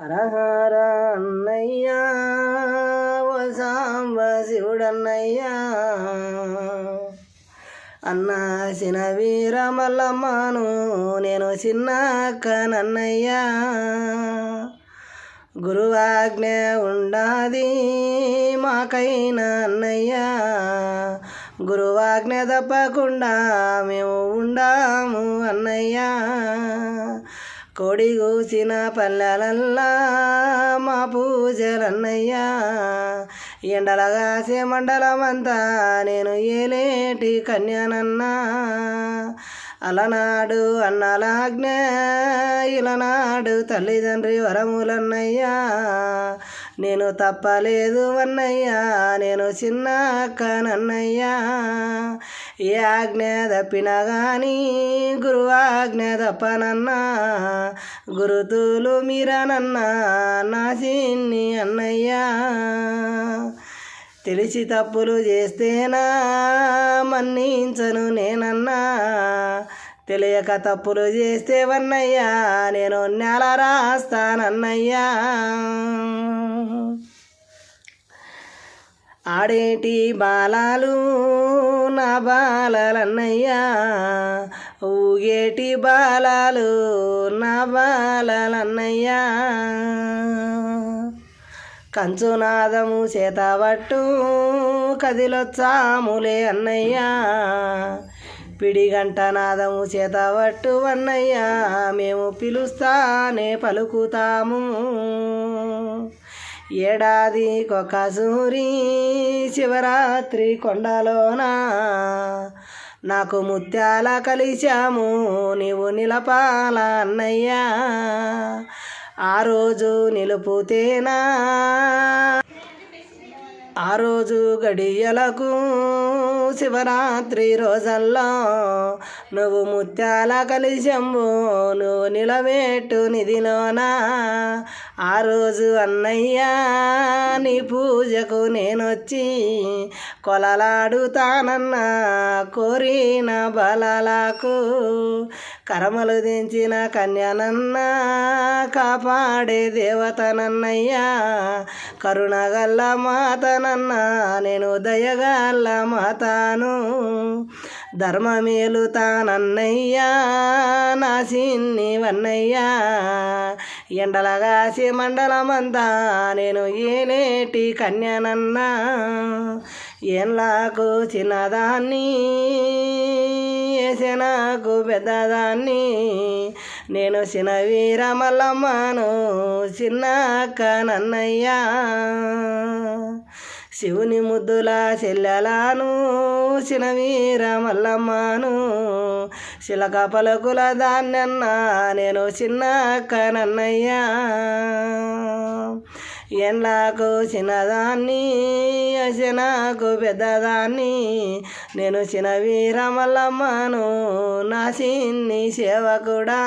హరహర అన్నయ్యా ఓ సాంబ శివుడన్నయ్యా. అన్న సిన వీరమల్లమ్మను నేను చిన్న నన్నయ్యా గురువాజ్ఞ ఉండాది మాకైనా అన్నయ్యా. గురువాజ్ఞ తప్పకుండా మేము ఉండాము అన్నయ్యా. కోడి కూసిన పల్లెలల్లా మా పూజలన్నయ్యా. ఎండలగాసే మండలమంతా నేను ఏలేటి కన్యానన్నా. అలనాడు అన్నలాజ్ఞ ఇలనాడు తల్లిదండ్రి వరములన్నయ్యా. నేను తప్పలేదు అన్నయ్యా నేను చిన్న అక్కనన్నయ్యా ఏ ఆజ్ఞ తప్పినా కానీ గురువాజ్ఞ తప్పనన్నా గురుతులు మీరనన్నా నా చిన్ని అన్నయ్యా. తెలిసి తప్పులు చేస్తేనా మన్నించను నేనన్నా. తెలియక తప్పులు చేస్తేవన్నయ్యా నేను నెల రాస్తానన్నయ్యా. ఆడేటి బాలాలు? నా బాలలన్నయ్యా. ఊగేటి బాలాలు? నా బాలలన్నయ్యా. కంచునాదము చేతబట్టు కదిలొచ్చాములే అన్నయ్యా. పిడిగంట నాదము చేతబట్టు అన్నయ్యా. మేము పిలుస్తానే పలుకుతాము. ఏడాది కొక సూరి శివరాత్రి కొండలోన నాకు ముత్యాల కలిశాము నీవు నిలపాల అన్నయ్యా. ఆ రోజు నిలుపుతేనా? ఆ రోజు గడియలకు శివరాత్రి రోజల్లో నువ్వు ముత్యాల కలిశంబు నువ్వు నిలబెట్టు నిధిలోనా. ఆ రోజు అన్నయ్యా నీ పూజకు నేనొచ్చి కొలలాడుతానన్నా కోరిన బలలకు కరమలు దించిన కన్యానన్నా కాపాడే దేవతనన్నయ్యా. కరుణగల్ల మాతనన్నా నేను దయగల్ల మాతాను. ధర్మమేలుతానన్నయ్యా నా సిన్ని వన్నయ్యా. ఎండలగాసి మండలమంతా నేను ఏనేటి కన్యానన్నా. ఏళ్ళకు చిన్నదాన్ని నాకు పెద్దదాన్ని. నేను చిన్న వీరమల్లమ్మను చిన్నక్క నన్నయ్యా. శివుని ముద్దుల చెల్లెలాను చిన్న వీరమల్లమ్మను శిలక పలుకుల దాన్నన్నా నేను చిన్న కనన్నయ్యా ఎండ్లకు చిన్నదాన్ని నాకు పెద్దదాన్ని నేను చిన్న వీరమల్లమ్మను నా చిన్ని సేవకుడా.